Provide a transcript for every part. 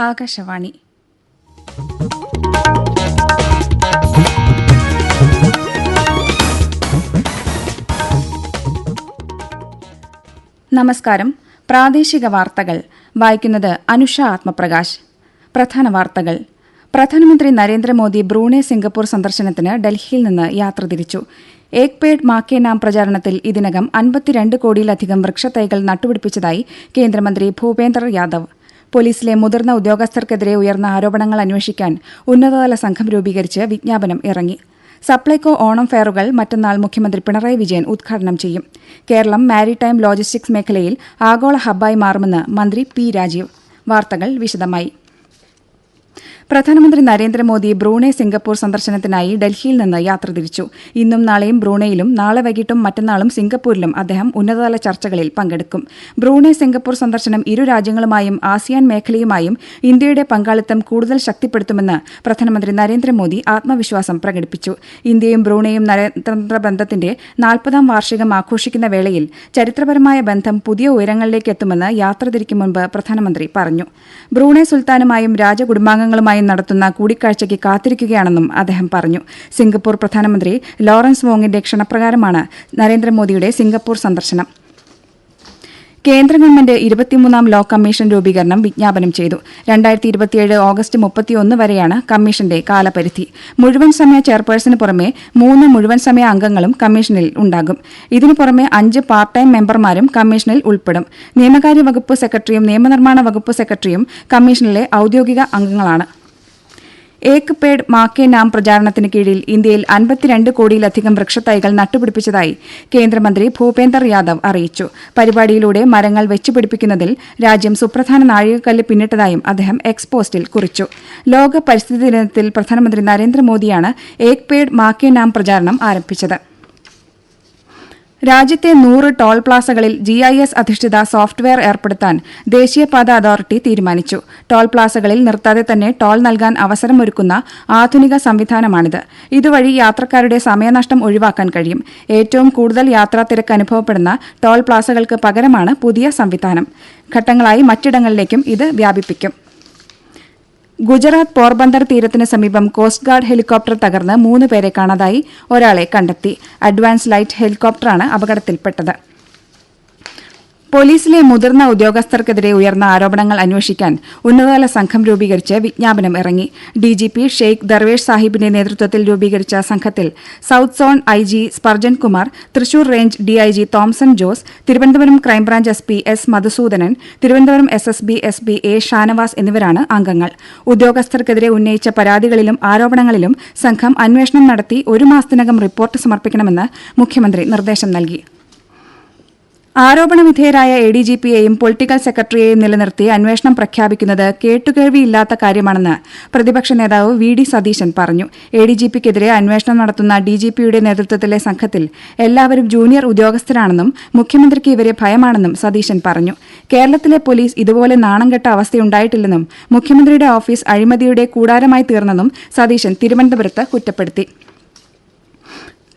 ആകാശവാണി. നമസ്കാരം. പ്രാദേശിക വാർത്തകൾ. വായിക്കുന്നത് അനുഷ ആത്മപ്രകാശ്. പ്രധാന വാർത്തകൾ. പ്രധാനമന്ത്രി നരേന്ദ്രമോദി ബ്രൂണെ സിംഗപ്പൂർ സന്ദർശനത്തിന് ഡൽഹിയിൽ നിന്ന് യാത്ര തിരിച്ചു. ഏക് പേഡ് മാക്കേ നാം പ്രചാരണത്തിൽ ഇതിനകം അൻപത്തിരണ്ട് കോടിയിലധികം വൃക്ഷത്തൈകൾ നട്ടുപിടിപ്പിച്ചതായി കേന്ദ്രമന്ത്രി ഭൂപേന്ദർ യാദവ്. പോലീസിലെ മുതിർന്ന ഉദ്യോഗസ്ഥർക്കെതിരെ ഉയർന്ന ആരോപണങ്ങൾ അന്വേഷിക്കാൻ ഉന്നതതല സംഘം രൂപീകരിച്ച് വിജ്ഞാപനം ഇറങ്ങി. സപ്ലൈകോ ഓണം ഫെയറുകൾ മറ്റന്നാൾ മുഖ്യമന്ത്രി പിണറായി വിജയൻ ഉദ്ഘാടനം ചെയ്യും. കേരളം മാരിടൈം ലോജിസ്റ്റിക്സ് മേഖലയിൽ ആഗോള ഹബ്ബായി മാറുമെന്ന് മന്ത്രി പി രാജീവ്. വാർത്തകൾ വിശദമായി. പ്രധാനമന്ത്രി നരേന്ദ്രമോദി ബ്രൂണെ സിംഗപ്പൂർ സന്ദർശനത്തിനായി ഡൽഹിയിൽ നിന്ന് യാത്ര തിരിച്ചു. ഇന്നും നാളെയും ബ്രൂണയിലും നാളെ വൈകിട്ടും മറ്റന്നാളും സിംഗപ്പൂരിലും അദ്ദേഹം ഉന്നതതല ചർച്ചകളിൽ പങ്കെടുക്കും. ബ്രൂണെ സിംഗപ്പൂർ സന്ദർശനം ഇരു രാജ്യങ്ങളുമായും ആസിയാൻ മേഖലയുമായും ഇന്ത്യയുടെ പങ്കാളിത്തം കൂടുതൽ ശക്തിപ്പെടുത്തുമെന്ന് പ്രധാനമന്ത്രി നരേന്ദ്രമോദി ആത്മവിശ്വാസം പ്രകടിപ്പിച്ചു. ഇന്ത്യയും ബ്രൂണയും നയതന്ത്ര ബന്ധത്തിന്റെ നാൽപ്പതാം വാർഷികം ആഘോഷിക്കുന്ന വേളയിൽ ചരിത്രപരമായ ബന്ധം പുതിയ ഉയരങ്ങളിലേക്ക് എത്തുമെന്ന് യാത്ര തിരിക്കും മുൻപ് പ്രധാനമന്ത്രി പറഞ്ഞു. ബ്രൂണെ സുൽത്താനുമായും രാജകുടുംബാംഗങ്ങളുമായും നടത്തുന്ന കൂടിക്കാഴ്ചയ്ക്ക് കാത്തിരിക്കുകയാണെന്നും അദ്ദേഹം പറഞ്ഞു. സിംഗപ്പൂർ പ്രധാനമന്ത്രി ലോറൻസ് വോങ്ങിന്റെ ക്ഷണപ്രകാരമാണ് നരേന്ദ്രമോദിയുടെ സിംഗപ്പൂർ സന്ദർശനം. കേന്ദ്ര ഗവൺമെന്റ് ഇരുപത്തിമൂന്നാം ലോ കമ്മീഷൻ രൂപീകരണം വിജ്ഞാപനം ചെയ്തു. രണ്ടായിരത്തി ഇരുപത്തിയേഴ് ഓഗസ്റ്റ് മുപ്പത്തിയൊന്ന് വരെയാണ് കമ്മീഷന്റെ കാലപരിധി. മുഴുവൻ സമയ ചെയർപേഴ്സന് പുറമെ മൂന്ന് മുഴുവൻ സമയ അംഗങ്ങളും കമ്മീഷനിൽ ഉണ്ടാകും. ഇതിനു പുറമെ അഞ്ച് പാർട്ട് ടൈം മെമ്പർമാരും കമ്മീഷനിൽ ഉൾപ്പെടും. നിയമകാര്യ വകുപ്പ് സെക്രട്ടറിയും നിയമനിർമ്മാണ വകുപ്പ് സെക്രട്ടറിയും കമ്മീഷനിലെ ഔദ്യോഗിക അംഗങ്ങളാണ്. ഏക് പേഡ് മാക്കേ നാം പ്രചാരണത്തിന് കീഴിൽ ഇന്ത്യയിൽ അൻപത്തിരണ്ട് കോടിയിലധികം വൃക്ഷത്തൈകൾ നട്ടുപിടിപ്പിച്ചതായി കേന്ദ്രമന്ത്രി ഭൂപേന്ദർ യാദവ് അറിയിച്ചു. പരിപാടിയിലൂടെ മരങ്ങൾ വെച്ചുപിടിപ്പിക്കുന്നതിൽ രാജ്യം സുപ്രധാന നാഴികക്കല്ല് പിന്നിട്ടതായും അദ്ദേഹം എക്സ്പോസ്റ്റിൽ കുറിച്ചു. ലോക പരിസ്ഥിതി ദിനത്തിൽ പ്രധാനമന്ത്രി നരേന്ദ്രമോദിയാണ് ഏക് പേഡ് മാക്കേ നാം പ്രചാരണം ആരംഭിച്ചത്. രാജ്യത്തെ നൂറ് ടോൾ പ്ലാസകളിൽ ജി ഐ എസ് അധിഷ്ഠിത സോഫ്റ്റ്വെയർ ഏർപ്പെടുത്താൻ ദേശീയപാത അതോറിറ്റി തീരുമാനിച്ചു. ടോൾ പ്ലാസകളിൽ നിർത്താതെ തന്നെ ടോൾ നൽകാൻ അവസരമൊരുക്കുന്ന ആധുനിക സംവിധാനമാണിത്. ഇതുവഴി യാത്രക്കാരുടെ സമയനഷ്ടം ഒഴിവാക്കാൻ കഴിയും. ഏറ്റവും കൂടുതൽ യാത്രാ തിരക്ക് അനുഭവപ്പെടുന്ന ടോൾ പ്ലാസകൾക്ക് പകരമാണ് പുതിയ സംവിധാനം. ഘട്ടങ്ങളായി മറ്റിടങ്ങളിലേക്കും ഇത് വ്യാപിപ്പിക്കും. ഗുജറാത്ത് പോർബന്ദർ തീരത്തിന് സമീപം കോസ്റ്റ് ഗാർഡ് ഹെലികോപ്റ്റർ തകർന്ന് മൂന്ന് പേരെ കാണാതായി ഒരാളെ കണ്ടെത്തി. അഡ്വാൻസ് ലൈറ്റ് ഹെലികോപ്റ്ററാണ് അപകടത്തിൽപ്പെട്ടത്. പോലീസിലെ മുതിർന്ന ഉദ്യോഗസ്ഥർക്കെതിരെ ഉയർന്ന ആരോപണങ്ങൾ അന്വേഷിക്കാൻ ഉന്നതതല സംഘം രൂപീകരിച്ച് വിജ്ഞാപനം ഇറങ്ങി. ഡിജിപി ഷെയ്ഖ് ദർവേഷ് സാഹിബിന്റെ നേതൃത്വത്തിൽ രൂപീകരിച്ച സംഘത്തിൽ south zone I G Sparjan Kumar Thrissur range DIG Thomson Jose Thiruvananthapuram crime branch S P S Madhusoodanan Thiruvananthapuram S S B S P A Shanavas എന്നിവരാണ് അംഗങ്ങൾ. ഉദ്യോഗസ്ഥർക്കെതിരെ ഉന്നയിച്ച പരാതികളിലും ആരോപണങ്ങളിലും സംഘം അന്വേഷണം നടത്തി ഒരു മാസത്തിനകം റിപ്പോർട്ട് സമർപ്പിക്കണമെന്ന് മുഖ്യമന്ത്രി നിർദ്ദേശം നൽകി. ആരോപണ വിധേയരായ എ ഡി ജി പിയെയും പൊളിറ്റിക്കൽ സെക്രട്ടറിയെയും നിലനിർത്തി അന്വേഷണം പ്രഖ്യാപിക്കുന്നത് കേട്ടുകേൾവിയില്ലാത്ത കാര്യമാണെന്ന് പ്രതിപക്ഷ നേതാവ് വി ഡി സതീശൻ പറഞ്ഞു. എ ഡി ജി പിക്കെതിരെ അന്വേഷണം നടത്തുന്ന ഡി ജി പിയുടെ നേതൃത്വത്തിലെ സംഘത്തിൽ എല്ലാവരും ജൂനിയർ ഉദ്യോഗസ്ഥരാണെന്നും മുഖ്യമന്ത്രിക്ക് ഇവരെ ഭയമാണെന്നും സതീശൻ പറഞ്ഞു. കേരളത്തിലെ പോലീസ് ഇതുപോലെ നാണംകെട്ട അവസ്ഥയുണ്ടായിട്ടില്ലെന്നും മുഖ്യമന്ത്രിയുടെ ഓഫീസ് അഴിമതിയുടെ കൂടാരമായി തീർന്നെന്നും സതീശൻ തിരുവനന്തപുരത്ത് കുറ്റപ്പെടുത്തി.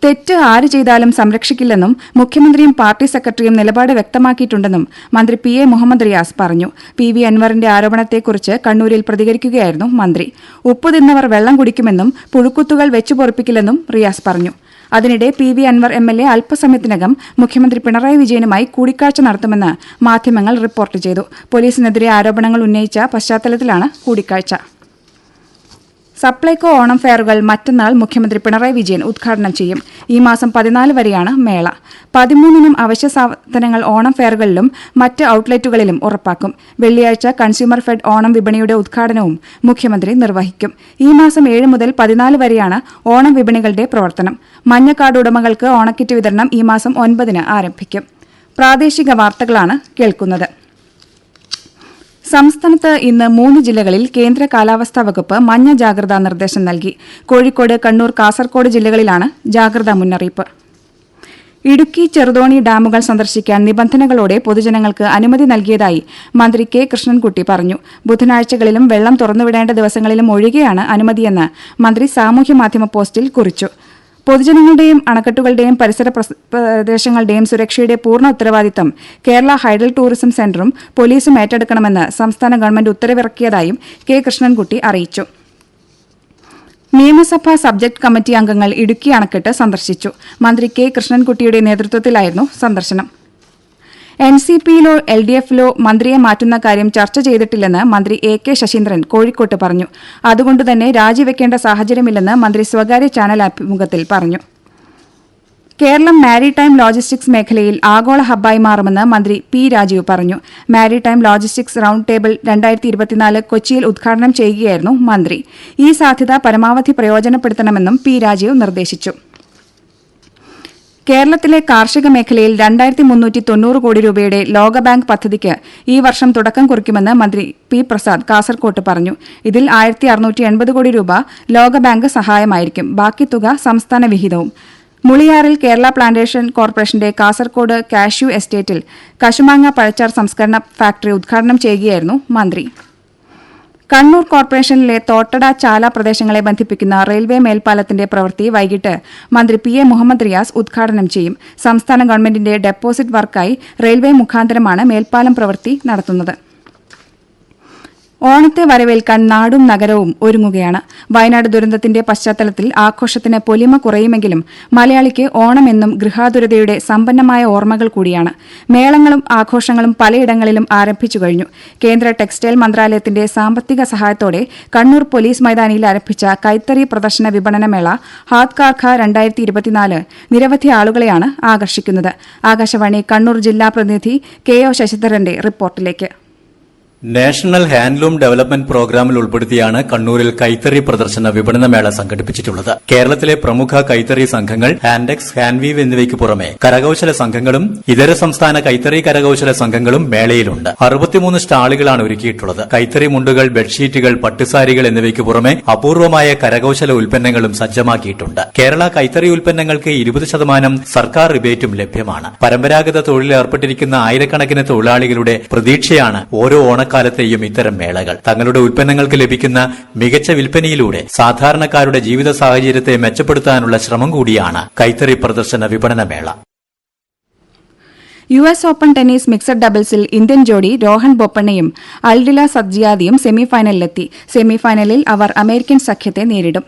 തെറ്റ് ആര് ചെയ്താലും സംരക്ഷിക്കില്ലെന്നും മുഖ്യമന്ത്രിയും പാർട്ടി സെക്രട്ടറിയും നിലപാട് വ്യക്തമാക്കിയിട്ടുണ്ടെന്നും മന്ത്രി പി എ മുഹമ്മദ് റിയാസ് പറഞ്ഞു. പി വി അൻവറിന്റെ ആരോപണത്തെക്കുറിച്ച് കണ്ണൂരിൽ പ്രതികരിക്കുകയായിരുന്നു മന്ത്രി. ഉപ്പ് തിന്നവർ വെള്ളം കുടിക്കുമെന്നും പുഴുക്കുത്തുകൾ വെച്ചു പൊറപ്പിക്കില്ലെന്നും റിയാസ് പറഞ്ഞു. അതിനിടെ P V Anvar M L A അല്പസമയത്തിനകം മുഖ്യമന്ത്രി പിണറായി വിജയനുമായി കൂടിക്കാഴ്ച നടത്തുമെന്ന് മാധ്യമങ്ങൾ റിപ്പോർട്ട് ചെയ്തു. പോലീസിനെതിരെ ആരോപണങ്ങൾ ഉന്നയിച്ച പശ്ചാത്തലത്തിലാണ് കൂടിക്കാഴ്ച. സപ്ലൈകോ ഓണം ഫെയറുകൾ മറ്റന്നാൾ മുഖ്യമന്ത്രി പിണറായി വിജയൻ ഉദ്ഘാടനം ചെയ്യും. ഈ മാസം പതിനാല് വരെയാണ് മേള. പതിമൂന്നിനും അവശ്യ സാധനങ്ങൾ ഓണം ഫെയറുകളിലും മറ്റ് ഔട്ട്ലെറ്റുകളിലും ഉറപ്പാക്കും. വെള്ളിയാഴ്ച കൺസ്യൂമർ ഫെഡ് ഓണം വിപണിയുടെ ഉദ്ഘാടനവും മുഖ്യമന്ത്രി നിർവഹിക്കും. ഈ മാസം ഏഴ് മുതൽ പതിനാല് വരെയാണ് ഓണം വിപണികളുടെ പ്രവർത്തനം. മഞ്ഞക്കാട് ഉടമകൾക്ക് ഓണക്കിറ്റ് വിതരണം ഈ മാസം ഒൻപതിന് ആരംഭിക്കും. പ്രാദേശിക വാർത്തകളാണ് കേൾക്കുന്നത്. സംസ്ഥാനത്ത് ഇന്ന് മൂന്ന് ജില്ലകളിൽ കേന്ദ്ര കാലാവസ്ഥാ വകുപ്പ് മഞ്ഞ ജാഗ്രതാ നിർദ്ദേശം നൽകി. കോഴിക്കോട് കണ്ണൂർ കാസർകോട് ജില്ലകളിലാണ് ജാഗ്രതാ മുന്നറിയിപ്പ്. ഇടുക്കി ചെറുതോണി ഡാമുകൾ സന്ദർശിക്കാൻ നിബന്ധനകളോടെ പൊതുജനങ്ങൾക്ക് അനുമതി നൽകിയതായി മന്ത്രി കെ കൃഷ്ണൻകുട്ടി പറഞ്ഞു. ബുധനാഴ്ചകളിലും വെള്ളം തുറന്നുവിടേണ്ട ദിവസങ്ങളിലും ഒഴികെയാണ് അനുമതിയെന്ന് മന്ത്രി സാമൂഹ്യമാധ്യമ പോസ്റ്റിൽ കുറിച്ചു. പൊതുജനങ്ങളുടെയും അണക്കെട്ടുകളുടെയും പരിസര പ്രസ്- പ്രദേശങ്ങളുടെയും സുരക്ഷയുടെ പൂർണ ഉത്തരവാദിത്തം കേരള ഹൈഡൽ ടൂറിസം സെന്ററും പോലീസും ഏറ്റെടുക്കണമെന്ന് സംസ്ഥാന ഗവൺമെന്റ് ഉത്തരവിറക്കിയതായും കെ കൃഷ്ണൻകുട്ടി അറിയിച്ചു. നിയമസഭാ സബ്ജക്ട് കമ്മിറ്റി അംഗങ്ങൾ ഇടുക്കി അണക്കെട്ട് സന്ദർശിച്ചു. മന്ത്രി കെ കൃഷ്ണൻകുട്ടിയുടെ നേതൃത്വത്തിലായിരുന്നു സന്ദർശനം. എൻ സി പിയിലോ എൽ ഡി എഫിലോ മന്ത്രിയെ മാറ്റുന്ന കാര്യം ചർച്ച ചെയ്തിട്ടില്ലെന്ന് മന്ത്രി എ കെ ശശീന്ദ്രൻ കോഴിക്കോട്ട് പറഞ്ഞു. അതുകൊണ്ടുതന്നെ രാജിവെക്കേണ്ട സാഹചര്യമില്ലെന്ന് മന്ത്രി സ്വകാര്യ ചാനൽ അഭിമുഖത്തിൽ പറഞ്ഞു. കേരളം മാരിടൈം ലോജിസ്റ്റിക്സ് മേഖലയിൽ ആഗോള ഹബ്ബായി മാറുമെന്ന് മന്ത്രി പി രാജീവ് പറഞ്ഞു. മാരിടൈം ലോജിസ്റ്റിക്സ് റൌണ്ട് ടേബിൾ രണ്ടായിരത്തി ഇരുപത്തിനാല് കൊച്ചിയിൽ ഉദ്ഘാടനം ചെയ്യുകയായിരുന്നു മന്ത്രി. ഈ സാധ്യത പരമാവധി പ്രയോജനപ്പെടുത്തണമെന്നും പി രാജീവ് നിർദ്ദേശിച്ചു. കേരളത്തിലെ കാർഷിക മേഖലയിൽ രണ്ടായിരത്തി മുന്നൂറ്റി തൊണ്ണൂറ് കോടി രൂപയുടെ ലോകബാങ്ക് പദ്ധതിക്ക് ഈ വർഷം തുടക്കം കുറിക്കുമെന്ന് മന്ത്രി പി പ്രസാദ് കാസർകോട്ട് പറഞ്ഞു. ഇതിൽ ആയിരത്തി അറുന്നൂറ്റി എൺപത് കോടി രൂപ ലോകബാങ്ക് സഹായമായിരിക്കും. ബാക്കി തുക സംസ്ഥാന വിഹിതവും. മുളിയാറിൽ കേരള പ്ലാന്റേഷൻ കോർപ്പറേഷന്റെ കാസർകോട് കാഷ്യൂ എസ്റ്റേറ്റിൽ കശുമാങ്ങ പഴച്ചാർ സംസ്കരണ ഫാക്ടറി ഉദ്ഘാടനം ചെയ്യുകയായിരുന്നു മന്ത്രി. കണ്ണൂർ കോർപ്പറേഷനിലെ തോട്ടട ചാല പ്രദേശങ്ങളെ ബന്ധിപ്പിക്കുന്ന റെയിൽവേ മേൽപ്പാലത്തിന്റെ പ്രവൃത്തി വൈകിട്ട് മന്ത്രി പി എ മുഹമ്മദ് റിയാസ് ഉദ്ഘാടനം ചെയ്യും. സംസ്ഥാന ഗവൺമെന്റിന്റെ ഡെപ്പോസിറ്റ് വർക്കായി റെയിൽവേ മുഖാന്തരമാണ് മേൽപ്പാലം പ്രവൃത്തി നടത്തുന്നത്. ഓണത്തെ വരവേൽക്കാൻ നാടും നഗരവും ഒരുങ്ങുകയാണ്. വയനാട് ദുരന്തത്തിന്റെ പശ്ചാത്തലത്തിൽ ആഘോഷത്തിന് പൊലിമ കുറയുമെങ്കിലും മലയാളിക്ക് ഓണമെന്നും ഗൃഹാതുരതയുടെ സമ്പന്നമായ ഓർമ്മകൾ കൂടിയാണ്. മേളങ്ങളും ആഘോഷങ്ങളും പലയിടങ്ങളിലും ആരംഭിച്ചു കഴിഞ്ഞു. കേന്ദ്ര ടെക്സ്റ്റൈൽ മന്ത്രാലയത്തിന്റെ സാമ്പത്തിക സഹായത്തോടെ കണ്ണൂർ പോലീസ് മൈതാനിയിൽ ആരംഭിച്ച കൈത്തറി പ്രദർശന വിപണനമേള ഹാത് കാർഖ രണ്ടായിരത്തി ഇരുപത്തിനാല് നിരവധി ആളുകളെയാണ് ആകർഷിക്കുന്നത്. ആകാശവാണി കണ്ണൂർ ജില്ലാ പ്രതിനിധി കെ ഒ ശശിധരന്റെ റിപ്പോർട്ടിലേക്ക്. നാഷണൽ ഹാൻഡ്ലൂം ഡെവലപ്മെന്റ് പ്രോഗ്രാമിൽ ഉൾപ്പെടുത്തിയാണ് കണ്ണൂരിൽ കൈത്തറി പ്രദർശന വിപണനമേള സംഘടിപ്പിച്ചിട്ടുള്ളത്. കേരളത്തിലെ പ്രമുഖ കൈത്തറി സംഘങ്ങൾ ഹാൻഡെക്സ് ഹാൻവീവ് എന്നിവയ്ക്ക് പുറമെ കരകൌശല സംഘങ്ങളും ഇതര സംസ്ഥാന കൈത്തറി കരകൌശല സംഘങ്ങളും മേളയിലുണ്ട്. അറുപത്തിമൂന്ന് സ്റ്റാളുകളാണ് ഒരുക്കിയിട്ടുള്ളത്. കൈത്തറി മുണ്ടുകൾ ബെഡ്ഷീറ്റുകൾ പട്ടുസാരികൾ എന്നിവയ്ക്ക് പുറമെ അപൂർവമായ കരകൌശല ഉൽപ്പന്നങ്ങളും സജ്ജമാക്കിയിട്ടുണ്ട്. കേരള കൈത്തറി ഉൽപ്പന്നങ്ങൾക്ക് ഇരുപത് ശതമാനം സർക്കാർ റിബേറ്റും ലഭ്യമാണ്. പരമ്പരാഗത തൊഴിലേർപ്പെട്ടിരിക്കുന്ന ആയിരക്കണക്കിന് തൊഴിലാളികളുടെ പ്രതീക്ഷയാണ് ഓരോ ഓണക്കാലത്തെയും ഇത്തരം മേളകൾ. തങ്ങളുടെ ഉൽപ്പന്നങ്ങൾക്ക് ലഭിക്കുന്ന മികച്ച വിൽപ്പനയിലൂടെ സാധാരണക്കാരുടെ ജീവിത സാഹചര്യത്തെ മെച്ചപ്പെടുത്താനുള്ള ശ്രമം കൂടിയാണ് കൈത്തറി പ്രദർശന വിപണന മേള. U S open tennis mixed ഡബിൾസിൽ ഇന്ത്യൻ ജോഡി രോഹൻ ബൊപ്പണ്ണയും അൽഡില സജ്ജിയാദിയും സെമിഫൈനലിലെത്തി. സെമിഫൈനലിൽ അവർ അമേരിക്കൻ സഖ്യത്തെ നേരിടും.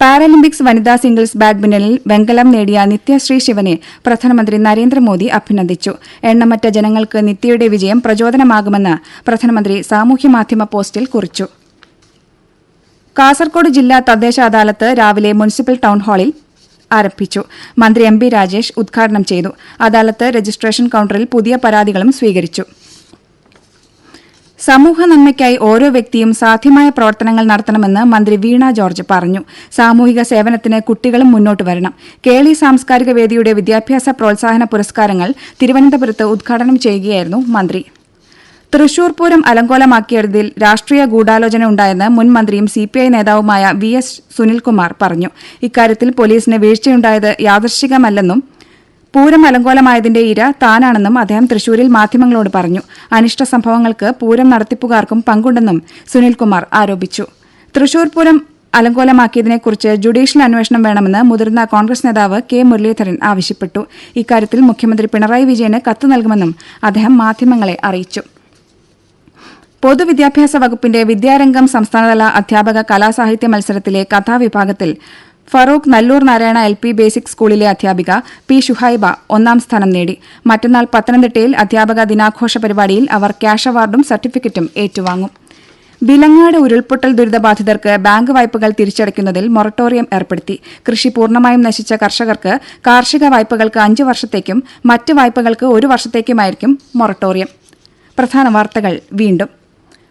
പാരാലിമ്പിക്സ് വനിതാ സിംഗിൾസ് ബാഡ്മിന്റണിൽ വെങ്കലം നേടിയ നിത്യശ്രീ ശിവനെ പ്രധാനമന്ത്രി നരേന്ദ്രമോദി അഭിനന്ദിച്ചു. എണ്ണമറ്റ ജനങ്ങൾക്ക് നിത്യയുടെ വിജയം പ്രചോദനമാകുമെന്ന് പ്രധാനമന്ത്രി സാമൂഹ്യമാധ്യമ പോസ്റ്റിൽ കുറിച്ചു. കാസർകോട് ജില്ലാ തദ്ദേശ അദാലത്ത് രാവിലെ മുനിസിപ്പൽ ടൗൺ ഹാളിൽ ആരംഭിച്ചു. മന്ത്രി എം ബി രാജേഷ് ഉദ്ഘാടനം ചെയ്തു. അദാലത്ത് രജിസ്ട്രേഷൻ കൌണ്ടറിൽ പുതിയ പരാതികളും സ്വീകരിച്ചു. സമൂഹ നന്മയ്ക്കായി ഓരോ വ്യക്തിയും സാധ്യമായ പ്രവർത്തനങ്ങൾ നടത്തണമെന്ന് മന്ത്രി വീണ ജോർജ് പറഞ്ഞു. സാമൂഹിക സേവനത്തിന് കുട്ടികളും മുന്നോട്ട് വരണം. കേളി സാംസ്കാരിക വേദിയുടെ വിദ്യാഭ്യാസ പ്രോത്സാഹന പുരസ്കാരങ്ങൾ തിരുവനന്തപുരത്ത് ഉദ്ഘാടനം ചെയ്യുകയായിരുന്നു മന്ത്രി. തൃശൂർ പൂരം അലങ്കോലമാക്കിയതിൽ രാഷ്ട്രീയ ഗൂഢാലോചന ഉണ്ടായെന്ന് മുൻ മന്ത്രിയും സിപിഐ നേതാവുമായ വി എസ് സുനിൽകുമാർ പറഞ്ഞു. ഇക്കാര്യത്തിൽ പോലീസിന് വീഴ്ചയുണ്ടായത് യാദൃശ്ചികമല്ലെന്നും പൂരം അലങ്കോലമായതിന്റെ ഇര താനാണെന്നും അദ്ദേഹം തൃശൂരിൽ മാധ്യമങ്ങളോട് പറഞ്ഞു. അനിഷ്ട സംഭവങ്ങൾക്ക് പൂരം നടത്തിപ്പുകാർക്കും പങ്കുണ്ടെന്നും സുനിൽകുമാർ ആരോപിച്ചു. തൃശൂർ പൂരം അലങ്കോലമാക്കിയതിനെക്കുറിച്ച് ജുഡീഷ്യൽ അന്വേഷണം വേണമെന്ന് മുതിർന്ന കോൺഗ്രസ് നേതാവ് കെ മുരളീധരൻ ആവശ്യപ്പെട്ടു. ഇക്കാര്യത്തിൽ മുഖ്യമന്ത്രി പിണറായി വിജയന് കത്ത് നൽകുമെന്നും അദ്ദേഹം മാധ്യമങ്ങളെ അറിയിച്ചു. പൊതുവിദ്യാഭ്യാസ വകുപ്പിന്റെ വിദ്യാരംഗം സംസ്ഥാനതല അധ്യാപക കലാസാഹിത്യ മത്സരത്തിലെ കഥാവിഭാഗത്തിൽ Farook Nallur Narayana L P basic സ്കൂളിലെ അധ്യാപിക പി ഷുഹൈബ ഒന്നാം സ്ഥാനം നേടി. മറ്റന്നാൾ പത്തനംതിട്ടയിൽ അധ്യാപക ദിനാഘോഷ പരിപാടിയിൽ അവർ ക്യാഷ് അവാർഡും സർട്ടിഫിക്കറ്റും ഏറ്റുവാങ്ങും. വിലങ്ങാട് ഉരുൾപൊട്ടൽ ദുരിതബാധിതർക്ക് ബാങ്ക് വായ്പകൾ തിരിച്ചടയ്ക്കുന്നതിൽ മൊറട്ടോറിയം ഏർപ്പെടുത്തി. കൃഷി പൂർണമായും നശിച്ച കർഷകർക്ക് കാർഷിക വായ്പകൾക്ക് അഞ്ച് വർഷത്തേക്കും മറ്റ് വായ്പകൾക്ക് ഒരു വർഷത്തേക്കുമായിരിക്കും മൊറട്ടോറിയം. പ്രധാന വാർത്തകൾ വീണ്ടും.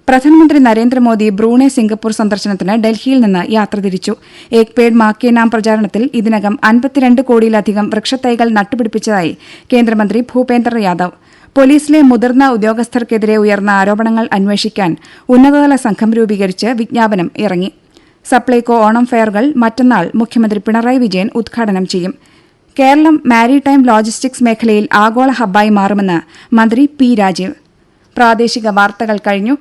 പ്രധാനമന്ത്രി നരേന്ദ്രമോദി ബ്രൂണെ സിംഗപ്പൂർ സന്ദർശനത്തിന് ഡൽഹിയിൽ നിന്ന് യാത്ര തിരിച്ചു. ഏക് പേഡ് മാക്കേ നാം പ്രചാരണത്തിൽ ഇതിനകം അൻപത്തിരണ്ട് കോടിയിലധികം വൃക്ഷത്തൈകൾ നട്ടുപിടിപ്പിച്ചതായി കേന്ദ്രമന്ത്രി ഭൂപേന്ദ്ര യാദവ്. പോലീസിലെ മുതിർന്ന ഉദ്യോഗസ്ഥർക്കെതിരെ ഉയർന്ന ആരോപണങ്ങൾ അന്വേഷിക്കാൻ ഉന്നതതല സംഘം രൂപീകരിച്ച് വിജ്ഞാപനം ഇറങ്ങി. സപ്ലൈകോ ഓണം ഫെയറുകൾ മറ്റന്നാൾ മുഖ്യമന്ത്രി പിണറായി വിജയൻ ഉദ്ഘാടനം ചെയ്യും. കേരളം മാരിടൈം ലോജിസ്റ്റിക്സ് മേഖലയിൽ ആഗോള ഹബ്ബായി മാറുമെന്ന് മന്ത്രി പി രാജീവ്. പ്രാദേശിക വാർത്തകൾ കഴിഞ്ഞു.